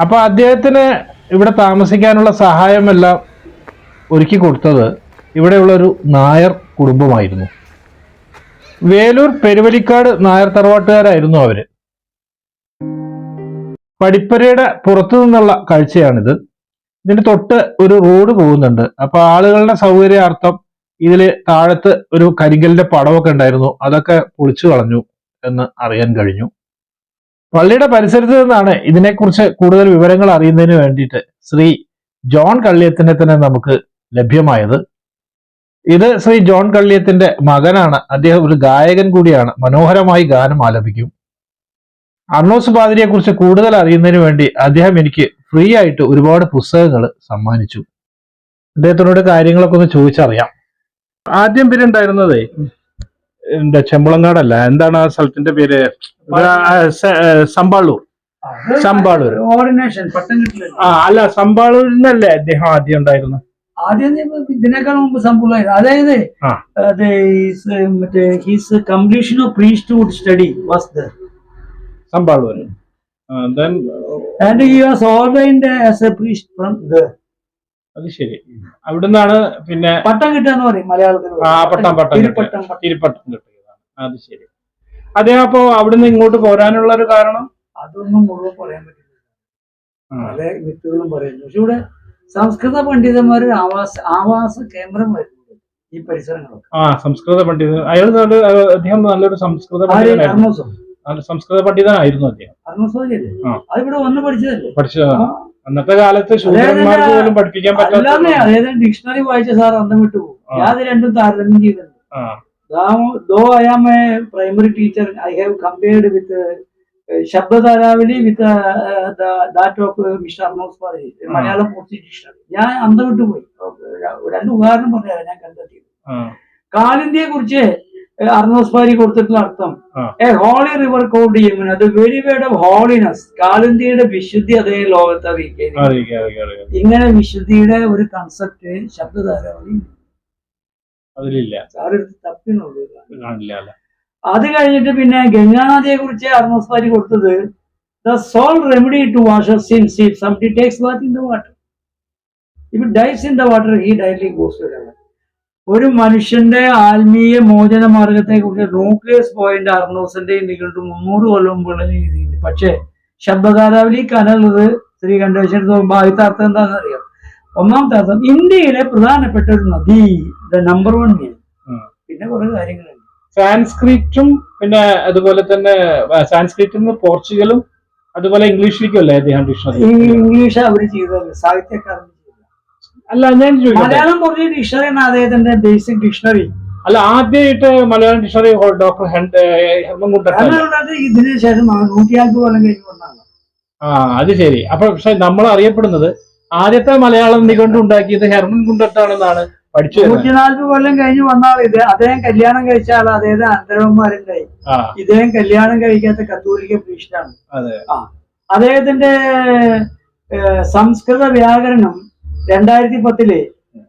അപ്പൊ അദ്ദേഹത്തിന് ഇവിടെ താമസിക്കാനുള്ള സഹായമെല്ലാം ഒരുക്കി കൊടുത്തത് ഇവിടെയുള്ളൊരു നായർ കുടുംബമായിരുന്നു. വേലൂർ പെരുവലിക്കാട് നായർ തറവാട്ടുകാരായിരുന്നു അവർ. പടിപ്പരയുടെ പുറത്തു നിന്നുള്ള കാഴ്ചയാണിത്. ഇതിന്റെ തൊട്ട് ഒരു റോഡ് പോകുന്നുണ്ട്. അപ്പൊ ആളുകളുടെ സൗകര്യാർത്ഥം ഇതിൽ താഴത്ത് ഒരു കരിങ്കലിന്റെ പടമൊക്കെ ഉണ്ടായിരുന്നു. അതൊക്കെ പൊളിച്ചു കളഞ്ഞു എന്ന് അറിയാൻ കഴിഞ്ഞു. പള്ളിയുടെ പരിസരത്ത് നിന്നാണ് ഇതിനെക്കുറിച്ച് കൂടുതൽ വിവരങ്ങൾ അറിയുന്നതിന് വേണ്ടിയിട്ട് ശ്രീ ജോൺ കള്ളിയത്തിനെ തന്നെ നമുക്ക് ലഭ്യമായത്. ഇത് ശ്രീ ജോൺ കള്ളിയത്തിന്റെ മകനാണ്. അദ്ദേഹം ഒരു ഗായകൻ കൂടിയാണ്. മനോഹരമായി ഗാനം ആലപിക്കും. അർണോസ് പാതിരിയെ കുറിച്ച് കൂടുതൽ അറിയുന്നതിന് വേണ്ടി അദ്ദേഹം എനിക്ക് ഫ്രീ ആയിട്ട് ഒരുപാട് പുസ്തകങ്ങൾ സമ്മാനിച്ചു. അദ്ദേഹത്തിനോട് കാര്യങ്ങളൊക്കെ ഒന്ന് ചോദിച്ചറിയാം. ആദ്യം പിന്നെ ഉണ്ടായിരുന്നതേ എന്താ ചെമ്പളങ്ങാടല്ല. എന്താണ് ആ സ്ഥലത്തിന്റെ പേര്? സമ്പാളൂർ സമ്പാളൂർ ഓർഡിനേഷൻ പട്ടം കിട്ടില്ല ആ അല്ല സമ്പാളൂരിൽ നിന്നല്ലേ അദ്ദേഹം ആദ്യം ഉണ്ടായിരുന്നു? ആദ്യം ഇതിനേക്കാൾ മുമ്പ് സംഭവം അതായത്. അത് മറ്റേ his completion of priesthood study was there Sampaloor അത് ശരി. അവിടുന്നാണ് പിന്നെ പട്ടം കിട്ടാന്ന് പറയും മലയാളത്തിൽ ആ പട്ടം പട്ടം. തിരുപ്പട്ടം കിട്ടിയതാണ് അത് ശരി. അദ്ദേഹം അപ്പോ അവിടുന്ന് ഇങ്ങോട്ട് പോരാനുള്ള ഒരു കാരണം? അതൊന്നും മുഴുവൻ പറയാൻ പറ്റില്ല. പല വ്യക്തികളും പറയുന്നു. പക്ഷെ ഇവിടെ സംസ്കൃത പണ്ഡിതന്മാർ ആവാസ ആവാസ കേന്ദ്രം വരുന്നുണ്ട് ഈ പരിസരങ്ങളൊക്കെ. ആ സംസ്കൃത പണ്ഡിതൻ അയാൾ നല്ല അദ്ദേഹം നല്ലൊരു സംസ്കൃത പണ്ഡിതനായിരുന്നു. സംസ്കൃത പണ്ഡിതനായിരുന്നു അദ്ദേഹം. അത് ഇവിടെ അതിവിടെ വന്ന് പഠിച്ചതല്ലേ? പഠിച്ചതാണ് അന്നത്തെ കാലത്ത് ശൂദ്രന്മാർക്ക് പോലും പഠിപ്പിക്കാൻ പറ്റില്ല പറ്റാത്ത അതായത് ഡിക്ഷണറി വായിച്ച സാർ അന്തം വിട്ടു പോകും ആ. രണ്ടും താരതമ്യം ചെയ്തിട്ടുണ്ട് though I am a primary teacher I have compared with Sabdatharavali with that of mister Arnos പാതി മലയാളം പോർച്ചി ഡിക്ഷണറി ഞാൻ അന്ത വിട്ടു പോയി. രണ്ട് ഉദാഹരണം പറയാം ഞാൻ കണ്ടെത്തിയത്. ആ. കാലിന്തിയെ കുറിച്ച് അർണോസ് പാരി കൊടുത്തിട്ടുള്ള അർത്ഥം. A holy river called Yamuna അത് വെരി വേർഡ് ഓഫ് ഹോളിനെസ് കാലിന്ത്യയുടെ വിശുദ്ധി അതേ ലോകത്ത് അറിയിക്കുക അറിയിക്കാം അറിയിക്കാം അറിയാം ഇങ്ങനെ വിശുദ്ധിയുടെ ഒരു കൺസെപ്റ്റ് ശബ്ദധാരാവലി അതിലില്ല. സാറെടുത്ത് തപ്പിന്നുള്ളൂ കാണില്ല അല്ല അത് കഴിഞ്ഞിട്ട് പിന്നെ ഗംഗാനദിയെ കുറിച്ച് അർണോസ് കൊടുത്തത് the sole remedy to wash sins if somebody takes bath in the water. If dies in the water he ഡയറ്റ്ലി goes ഒരു മനുഷ്യന്റെ ആത്മീയ മോചന മാർഗത്തെ കുറിച്ച് ന്യൂക്ലിയസ് പോയിന്റ് അർണോസിന്റെ നികണ്ടു മുന്നൂറ് കൊല്ലം മുമ്പുള്ള രീതിയിൽ. പക്ഷേ ശബ്ദകാലാവലി കനലത് ശ്രീകണ്ഠേശ്വരത്ത് പോകുമ്പോൾ ആദ്യത്തെ അർത്ഥം എന്താണെന്ന് അറിയാം ഒന്നാമത്തെ അർത്ഥം ഇന്ത്യയിലെ പ്രധാനപ്പെട്ട ഒരു നദി ദ നമ്പർ വൺ. പിന്നെ കുറെ കാര്യങ്ങളുണ്ട്. സാൻസ്ക്രിറ്റും പിന്നെ അതുപോലെ തന്നെ സാൻസ്ക്രിറ്റും സാൻസ്ക്രിറ്റിൽ നിന്ന് പോർച്ചുഗലും അതുപോലെ ഇംഗ്ലീഷിലേക്കും അല്ലേ അദ്ദേഹം ഡിക്ഷണറി ഇംഗ്ലീഷ് അവർ ചെയ്തതല്ല സാഹിത്യക്കാരൻ അല്ല ഞാൻ മലയാളം കുറച്ച് ഡിക്ഷണറിയാണ് അദ്ദേഹത്തിന്റെ ബേസിക് ഡിക്ഷണറി അല്ല ആദ്യമായിട്ട് മലയാളം ഡിക്ഷണറി ഡോക്ടർ ഹെർമൻകുണ്ടൻ ഇതിനു ശേഷം നൂറ്റി നാൽപ്പത് കൊല്ലം കഴിഞ്ഞ് വന്നതാണ് ആ അത് ശരി. അപ്പൊ പക്ഷെ നമ്മൾ അറിയപ്പെടുന്നത് ആദ്യത്തെ മലയാളം നിഘണ്ടു ഉണ്ടാക്കിയത് ഹെർമൻ കുണ്ടട്ടാണെന്നാണ് പഠിച്ചു വരുന്നത്. നൂറ്റി നാല്പത് കൊല്ലം കഴിഞ്ഞ് വന്ന ആൾ ഇത്. അദ്ദേഹം കല്യാണം കഴിച്ചാൽ ആൾ അദ്ദേഹത്തെ അനന്തരവന്മാരുണ്ടായി ആ. ഇദ്ദേഹം കല്യാണം കഴിക്കാത്ത കത്തോലിക്ക ഭീഷണാണ് അദ്ദേഹത്തിന്റെ സംസ്കൃത വ്യാകരണം രണ്ടായിരത്തി പത്തിൽ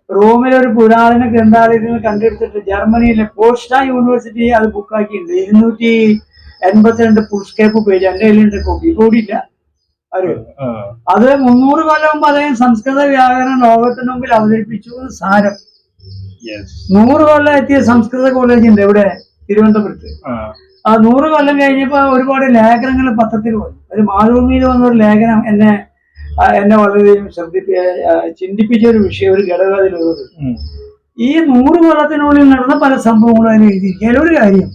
റോമിലെ ഒരു പുരാതന ഗ്രന്ഥാലയത്തിൽ കണ്ടെടുത്തിട്ട് ജർമ്മനിയിലെ പോസ്റ്റ യൂണിവേഴ്സിറ്റി അത് ബുക്കാക്കിയിട്ടുണ്ട്. ഇരുന്നൂറ്റി എൺപത്തിരണ്ട് പുഷ്കേപ്പ് പേജ്. എന്റെ കയ്യിലുണ്ട് കോപ്പി. കൂടിയില്ല അറിയോ. അത് മുന്നൂറ് കൊല്ലം മുമ്പ് അദ്ദേഹം സംസ്കൃത വ്യാകരണം ലോകത്തിന് മുമ്പിൽ അവതരിപ്പിച്ചു എന്ന് സാരം. നൂറ് കൊല്ലം എത്തിയ സംസ്കൃത കോളേജ് ഉണ്ട് ഇവിടെ തിരുവനന്തപുരത്ത് ആ. നൂറ് കൊല്ലം കഴിഞ്ഞപ്പോ ഒരുപാട് ലേഖനങ്ങൾ പത്രത്തിൽ വന്നു ഒരു മാതൃഭൂമിയിൽ വന്ന ഒരു ലേഖനം എന്നെ എന്നെ വളരെയധികം ശ്രദ്ധിപ്പി ചിന്തിപ്പിച്ച ഒരു വിഷയം ഒരു ഘടകം അതിലുള്ളത്. ഈ നൂറ് കൊല്ലത്തിനുള്ളിൽ നടന്ന പല സംഭവങ്ങളും അതിന് എഴുതിയിരിക്കും ഒരു കാര്യം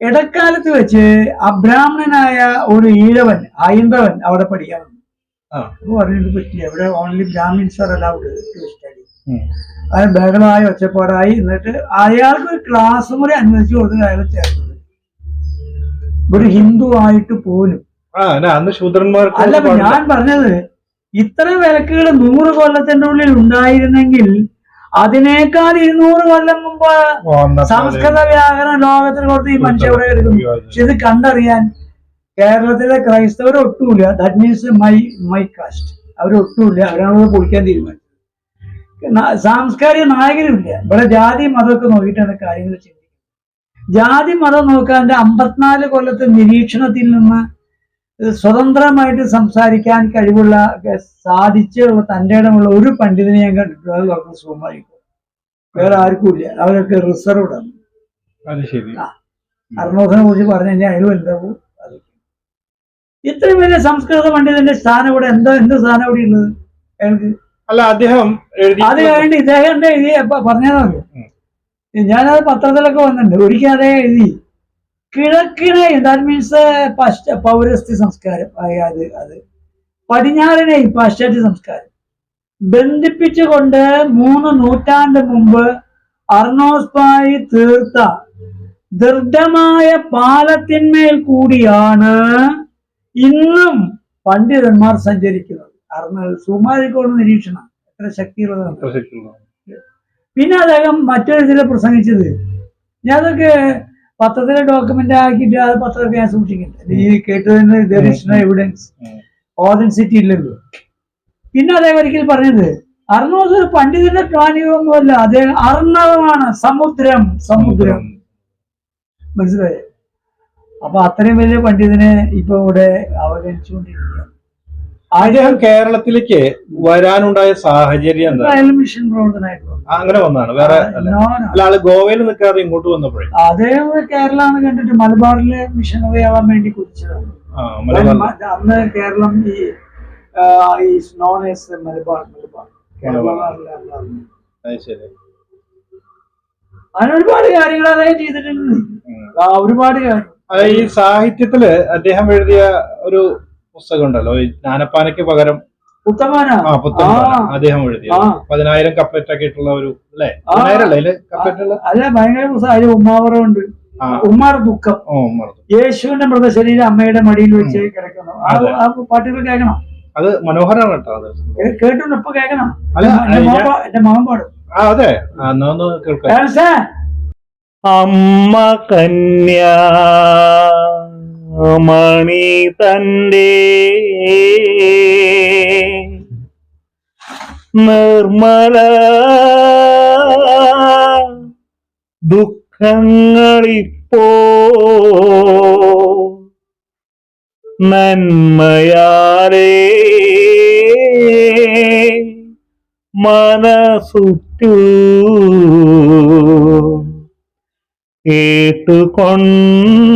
ഇടക്കാലത്ത് വെച്ച് അബ്രാഹ്മണനായ ഒരു ഈഴവൻ ഐന്ദവൻ അവിടെ പഠിക്കാൻ വന്നു. പറഞ്ഞിട്ട് പറ്റില്ല. ഇവിടെ only Brahmins are allowed to study. അത് ബഹളമായി ഒച്ചപ്പാടായി എന്നിട്ട് അയാൾക്ക് ഒരു ക്ലാസ് മുറി അനുവദിച്ചു കൊടുത്ത് അയാൾ ചേർത്തത്. ഒരു ഹിന്ദു ആയിട്ട് പോലും. അല്ല ഞാൻ പറഞ്ഞത് ഇത്ര വിലക്കുകൾ നൂറ് കൊല്ലത്തിന്റെ ഉള്ളിൽ ഉണ്ടായിരുന്നെങ്കിൽ അതിനേക്കാൾ ഇരുന്നൂറ് കൊല്ലം മുമ്പ് സംസ്കൃത വ്യാകരണം ലോകത്തിന് കൊടുത്ത് ഈ മനുഷ്യ എവിടെ എടുക്കുന്നു പക്ഷെ ഇത് കണ്ടറിയാൻ കേരളത്തിലെ ക്രൈസ്തവർ ഒട്ടുമില്ല. That means my my caste അവരൊട്ടുമില്ല അവരാണത് പൊളിക്കാൻ തീരുമാനിച്ചത്. സാംസ്കാരിക നായകരുമില്ല. ഇവിടെ ജാതി മതമൊക്കെ നോക്കിയിട്ടാണ് കാര്യങ്ങൾ ചെയ്യുന്നത് ജാതി മതം നോക്കാന്റെ അമ്പത്തിനാല് കൊല്ലത്തെ നിരീക്ഷണത്തിൽ നിന്ന് സ്വതന്ത്രമായിട്ട് സംസാരിക്കാൻ കഴിവുള്ള സാധിച്ചുള്ള തന്റെ ഇടമുള്ള ഒരു പണ്ഡിതനെ ഞാൻ കണ്ടിട്ടുള്ളത് ഡോക്ടർ സുമാരിക്കും വേറെ ആർക്കും ഇല്ല. അവരൊക്കെ റിസർവ്ഡ് ആണ് അർണോസിനെ കുറിച്ച് പറഞ്ഞു കഴിഞ്ഞാൽ അയാൾ വലുതാവും ഇത്രയും വലിയ സംസ്കൃത പണ്ഡിതന്റെ സ്ഥാനം ഇവിടെ എന്താ എന്ത് സ്ഥാനം ഇവിടെ ഉള്ളത്? അയാൾക്ക് അല്ല അദ്ദേഹം അത് കഴിഞ്ഞ് ഇദ്ദേഹം എഴുതി പറഞ്ഞാൽ. ഞാനത് പത്രത്തിലൊക്കെ വന്നിട്ടുണ്ട്. ഒരിക്കൽ അതേ എഴുതി കിഴക്കിനെ ദാറ്റ് മീൻസ് പാശ്ചാ പൗരസ്ത്യ സംസ്കാരം അത് അത്. പടിഞ്ഞാറിനെ പാശ്ചാത്യ സംസ്കാരം. ബന്ധിപ്പിച്ചുകൊണ്ട് മൂന്ന് നൂറ്റാണ്ട് മുമ്പ് അർണോസ്പായി തീർത്ത ദൃഢമായ പാലത്തിന്മേൽ കൂടിയാണ് ഇന്നും പണ്ഡിതന്മാർ സഞ്ചരിക്കുന്നത്. അർണ സുമാരിക്കോട് നിരീക്ഷണം. എത്ര ശക്തിയുള്ളതാണ്. പിന്നെ അദ്ദേഹം മറ്റൊരു ഇതിൽ പ്രസംഗിച്ചത്. ഞാനതൊക്കെ പത്രത്തിലെ ഡോക്യുമെന്റ് ആക്കിയിട്ട് അത് പത്രമൊക്കെ ഞാൻ സൂക്ഷിക്കുന്നുണ്ട് ഈ കേട്ടതിന് എവിഡൻസ് ഓതൻസിറ്റി ഇല്ലല്ലോ. പിന്നെ അതേ ഒരിക്കൽ പറഞ്ഞത് അർണോസ് ഒരു പണ്ഡിതന്റെ പ്രാണിയൊന്നുമല്ല അദ്ദേഹം അർണവമാണ് സമുദ്രം. സമുദ്രം മനസ്സിലായോ? അപ്പൊ അത്രയും വലിയ പണ്ഡിതനെ ഇപ്പൊ ഇവിടെ അവഗണിച്ചുകൊണ്ടിരിക്കുകയാണ്. അദ്ദേഹം കേരളത്തിലേക്ക് വരാനുണ്ടായ സാഹചര്യം എന്താ? മിഷൻ പ്രവർത്തനമായിട്ട് അങ്ങനെ വന്നതാണ്. വേറെ അല്ല. ആൾ ഗോവയിൽ നിൽക്കാറ് ഇങ്ങോട്ട് വന്നപ്പോഴേ? അദ്ദേഹം കേരളാന്ന് കണ്ടിട്ട് മലബാറിലെ മിഷനറി ആവാൻ വേണ്ടി കുറിച്ചതാണ് അന്ന് കേരളം ഈ is known as Malabar Malabar. Keralam. അങ്ങനെ ഒരുപാട് കാര്യങ്ങൾ അദ്ദേഹം ചെയ്തിട്ടുണ്ട്. ഒരുപാട് കാര്യം. ഈ സാഹിത്യത്തിൽ അദ്ദേഹം എഴുതിയ ഒരു പുസ്തകം ഉണ്ടല്ലോ ഈ ജ്ഞാനപ്പാനയ്ക്ക് പകരം അദ്ദേഹം എഴുതി. പതിനായിരം കപ്ലറ്റ് ഒക്കെ ഇട്ടുള്ള ഒരു അല്ലേ. അല്ലേ ഭയങ്കര അതിൽ ഉമ്മാവറമുണ്ട് ആ. ഉമ്മാർ ദുഃഖം. യേശുവിന്റെ മൃതശരീരം അമ്മയുടെ മടിയിൽ വെച്ച് കിടക്കണം ആ പാട്ടുകൾ കേൾക്കണം. അത് മനോഹരമാണ് കേട്ടോ അത്. കേ- ഇപ്പൊ കേൾക്കണം. അല്ല, എന്റെ മകൻ പാടും. അതെ. കേൾക്കാം. അമ്മ കന്യ. മണി തന്റെ നിർമ്മല ദുഃഖങ്ങളിപ്പോ നന്മയാലേ മനസുറ്റു കേട്ടുകൊണ്ടാലും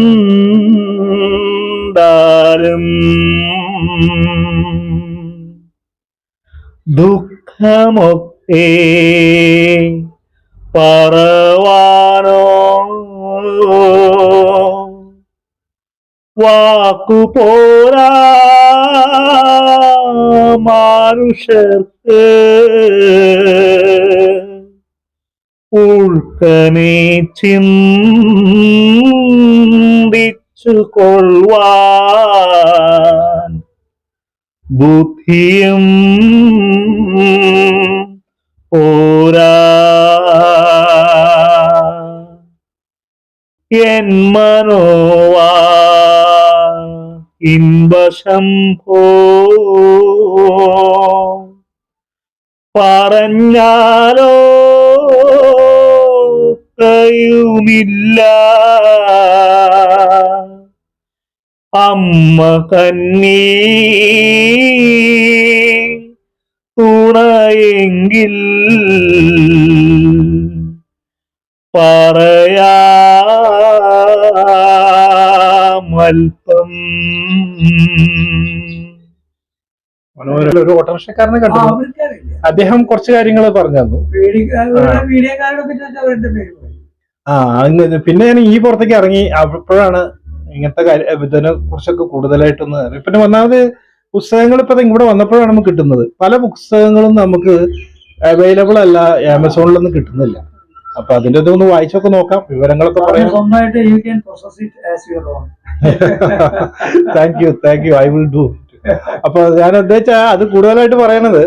ദുഃഖമൊക്കെ പറവാനോ? വാക്കു പോരാ മാനുഷർക്ക് ഉൾക്കനെ ചിന്തിച്ചു കൊള്ളുവാൻ ബുദ്ധിയും ഇൻവശംഭോ പറഞ്ഞാലോ കഴിയുമില്ല അമ്മ കന്നീ തുണയെങ്കിൽ പറയാമൽപ്പം. മനോഹര ഒരു ഓട്ടോറിക്ഷക്കാരനെ കണ്ടു. അദ്ദേഹം കുറച്ച് കാര്യങ്ങൾ പറഞ്ഞു തന്നു. ആ. പിന്നെ ഞാൻ ഈ പുറത്തേക്ക് ഇറങ്ങി. അപ്പോഴാണ് ഇങ്ങനത്തെ കാര്യം ഇതിനെ കുറിച്ചൊക്കെ കൂടുതലായിട്ടൊന്ന്. പിന്നെ ഒന്നാമത് പുസ്തകങ്ങൾ ഇപ്പൊ ഇവിടെ വന്നപ്പോഴാണ് നമുക്ക് കിട്ടുന്നത്. പല പുസ്തകങ്ങളും നമുക്ക് അവൈലബിൾ അല്ല ആമസോണിലൊന്നും കിട്ടുന്നില്ല. അപ്പൊ അതിന്റെ ഇതൊന്ന് വായിച്ചൊക്കെ നോക്കാം. വിവരങ്ങളൊക്കെ പറയാം. Thank you thank you I will do അപ്പൊ ഞാൻ ഉദ്ദേശിച്ച അത് കൂടുതലായിട്ട് പറയണത്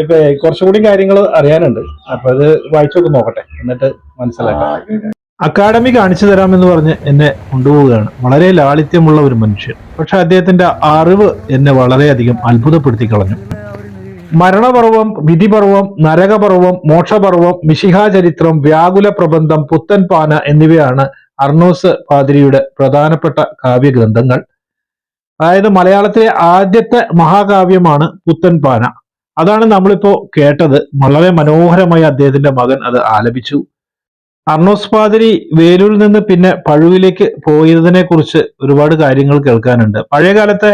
ഇപ്പൊ കുറച്ചുകൂടി കാര്യങ്ങൾ അറിയാനുണ്ട്. അപ്പൊ അത് വായിച്ചൊക്കെ നോക്കട്ടെ. എന്നിട്ട് മനസ്സിലാക്കാം. അക്കാഡമി കാണിച്ചു തരാമെന്ന് പറഞ്ഞ് എന്നെ കൊണ്ടുപോവുകയാണ്. വളരെ ലാളിത്യമുള്ള ഒരു മനുഷ്യൻ. പക്ഷെ അദ്ദേഹത്തിന്റെ അറിവ് എന്നെ വളരെയധികം അത്ഭുതപ്പെടുത്തി കളഞ്ഞു. മരണപർവം വിധിപർവം നരകപർവം മോക്ഷപർവം മിശിഹാചരിത്രം വ്യാകുല പ്രബന്ധം പുത്തൻ പാന എന്നിവയാണ് അർണോസ് പാതിരിയുടെ പ്രധാനപ്പെട്ട കാവ്യഗ്രന്ഥങ്ങൾ. അതായത് മലയാളത്തിലെ ആദ്യത്തെ മഹാകാവ്യമാണ് പുത്തൻ പാന അതാണ് നമ്മളിപ്പോ കേട്ടത്. വളരെ മനോഹരമായി അദ്ദേഹത്തിന്റെ മകൻ അത് ആലപിച്ചു. അർണോസ് പാതിരി വേലൂരിൽ നിന്ന് പിന്നെ പഴുവിലേക്ക് പോയതിനെ കുറിച്ച് ഒരുപാട് കാര്യങ്ങൾ കേൾക്കാനുണ്ട്. പഴയ കാലത്തെ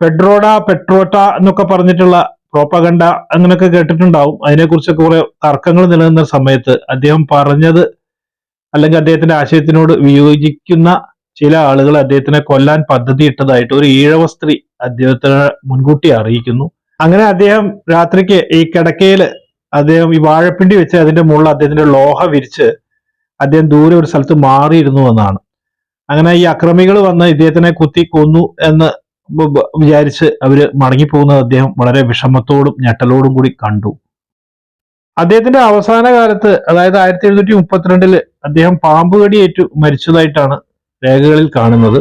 പെഡ്രോഡ പെട്രോട്ട എന്നൊക്കെ പറഞ്ഞിട്ടുള്ള പ്രോപ്പകണ്ട അങ്ങനെയൊക്കെ കേട്ടിട്ടുണ്ടാവും. അതിനെക്കുറിച്ചൊക്കെ കുറെ തർക്കങ്ങൾ നിലനിന്ന സമയത്ത് അദ്ദേഹം പറഞ്ഞത് അല്ലെങ്കിൽ അദ്ദേഹത്തിന്റെ ആശയത്തിനോട് വിയോജിക്കുന്ന ചില ആളുകൾ അദ്ദേഹത്തിനെ കൊല്ലാൻ പദ്ധതി ഇട്ടതായിട്ട് ഒരു ഈഴവ സ്ത്രീ അദ്ദേഹത്തിന് മുൻകൂട്ടി അറിയിക്കുന്നു. അങ്ങനെ അദ്ദേഹം രാത്രിക്ക് ഈ കിടക്കയിൽ അദ്ദേഹം ഈ വാഴപ്പിണ്ടി വെച്ച് അതിന്റെ മുകളിൽ അദ്ദേഹത്തിന്റെ ലോഹ വിരിച്ച് അദ്ദേഹം ദൂരെ ഒരു സ്ഥലത്ത് മാറിയിരുന്നു എന്നാണ്. അങ്ങനെ ഈ അക്രമികൾ വന്ന് ഇദ്ദേഹത്തിനെ കുത്തി കൊന്നു എന്ന് വിചാരിച്ച് അവർ മടങ്ങിപ്പോകുന്നത് അദ്ദേഹം വളരെ വിഷമത്തോടും ഞെട്ടലോടും കൂടി കണ്ടു. അദ്ദേഹത്തിന്റെ അവസാന കാലത്ത് അതായത് ആയിരത്തി എഴുന്നൂറ്റി മുപ്പത്തിരണ്ടിൽ അദ്ദേഹം പാമ്പ് ഏറ്റു മരിച്ചതായിട്ടാണ് രേഖകളിൽ കാണുന്നത്.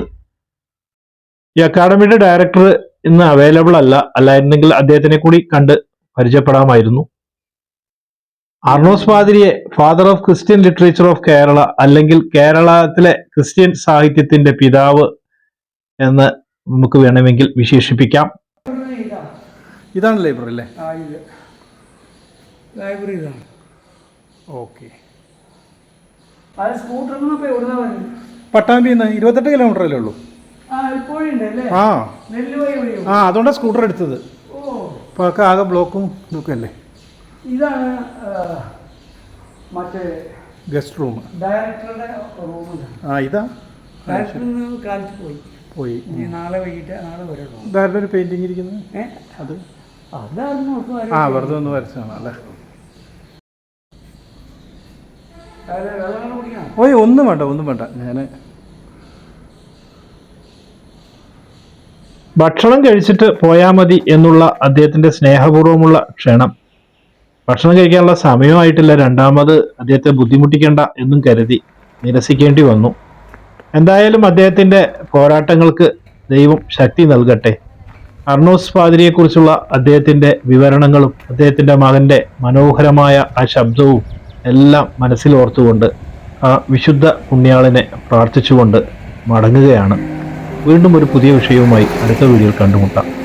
ഈ അക്കാഡമിയുടെ ഡയറക്ടർ ഇന്ന് അവൈലബിൾ അല്ല അല്ലായിരുന്നെങ്കിൽ അദ്ദേഹത്തിനെ കൂടി കണ്ട് പരിചയപ്പെടാമായിരുന്നു. Arnos പാതിരിയെ father of Christian literature of Kerala അല്ലെങ്കിൽ കേരളത്തിലെ ക്രിസ്ത്യൻ സാഹിത്യത്തിന്റെ പിതാവ് എന്ന് നമുക്ക് വേണമെങ്കിൽ വിശേഷിപ്പിക്കാം. ഇതാ. ഇതാണ്. ലൈബ്രറി അല്ലേ ലൈബ്രറി ഇതാണ് ഓക്കെ നിന്ന് ഇരുപത്തെട്ട് കിലോമീറ്റർ അല്ലേ ഉള്ളൂ? ആ ആ. അതുകൊണ്ടാണ് സ്കൂട്ടർ എടുത്തത്. ഓ. ഇപ്പോൾ ഒക്കെ ആകെ ബ്ലോക്കും ഇതൊക്കെ അല്ലേ? ഇതാണ് മറ്റേ ഗസ്റ്റ് റൂം. ഡയറക്ടറുടെ റൂമിലാണ് ആ ഇതാ. ഡയറക്ടറിൽ നിന്ന് കാലത്ത് പോയി. പോയി. ഇനി നാളെ വൈകിട്ട് നാളെ വരണോ ഇതാരുടെ ഒരു പെയിന്റിങ് ഇരിക്കുന്നത്? അത്. അതായിരുന്നു ആ വെറുതെ ഒന്ന് വരച്ചതാണ് അല്ലേ? ഓയ് ഒന്നും വേണ്ട ഒന്നും വേണ്ട. ഞാൻ ഭക്ഷണം കഴിച്ചിട്ട് പോയാൽ മതി എന്നുള്ള അദ്ദേഹത്തിന്റെ സ്നേഹപൂർവമുള്ള ക്ഷണം. ഭക്ഷണം കഴിക്കാനുള്ള സമയമായിട്ടില്ല. രണ്ടാമത് അദ്ദേഹത്തെ ബുദ്ധിമുട്ടിക്കേണ്ട എന്നും കരുതി നിരസിക്കേണ്ടി വന്നു. എന്തായാലും അദ്ദേഹത്തിന്റെ പോരാട്ടങ്ങൾക്ക് ദൈവം ശക്തി നൽകട്ടെ. അർണോസ് പാതിരിയെക്കുറിച്ചുള്ള അദ്ദേഹത്തിന്റെ വിവരണങ്ങളും അദ്ദേഹത്തിന്റെ മകന്റെ മനോഹരമായ ആ ശബ്ദവും എല്ലാം മനസ്സിൽ ഓർത്തുകൊണ്ട് ആ വിശുദ്ധ പുണ്യാളിനെ പ്രാർത്ഥിച്ചുകൊണ്ട് മടങ്ങുകയാണ്. വീണ്ടും ഒരു പുതിയ വിഷയവുമായി അടുത്ത വീഡിയോയിൽ കണ്ടുമുട്ടാം.